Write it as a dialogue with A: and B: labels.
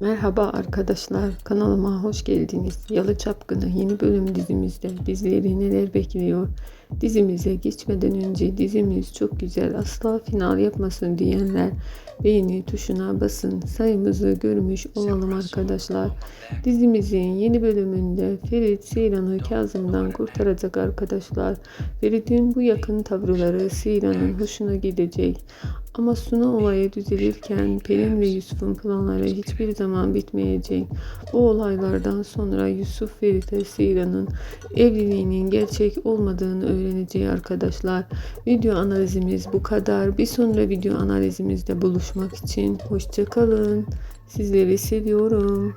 A: Merhaba arkadaşlar, kanalıma hoş geldiniz. Yalı Çapkını yeni bölüm dizimizde bizleri neler bekliyor? Dizimize geçmeden önce dizimiz çok güzel asla final yapmasın diyenler beğeni tuşuna basın. Sayımızı görmüş olalım arkadaşlar. Dizimizin yeni bölümünde Ferit Seyran'ı Kazım'dan kurtaracak arkadaşlar. Ferit'in bu yakın tavırları Seyran'ın hoşuna gidecek. Ama Suna olayı düzelirken Pelin ve Yusuf'un planları hiçbir zaman bitmeyecek. Bu olaylardan sonra Yusuf Ferit'e Seyran'ın evliliğinin gerçek olmadığını öğreneceği arkadaşlar. Video analizimiz bu kadar. Bir sonra video analizimizde buluşmak için hoşçakalın. Sizleri seviyorum.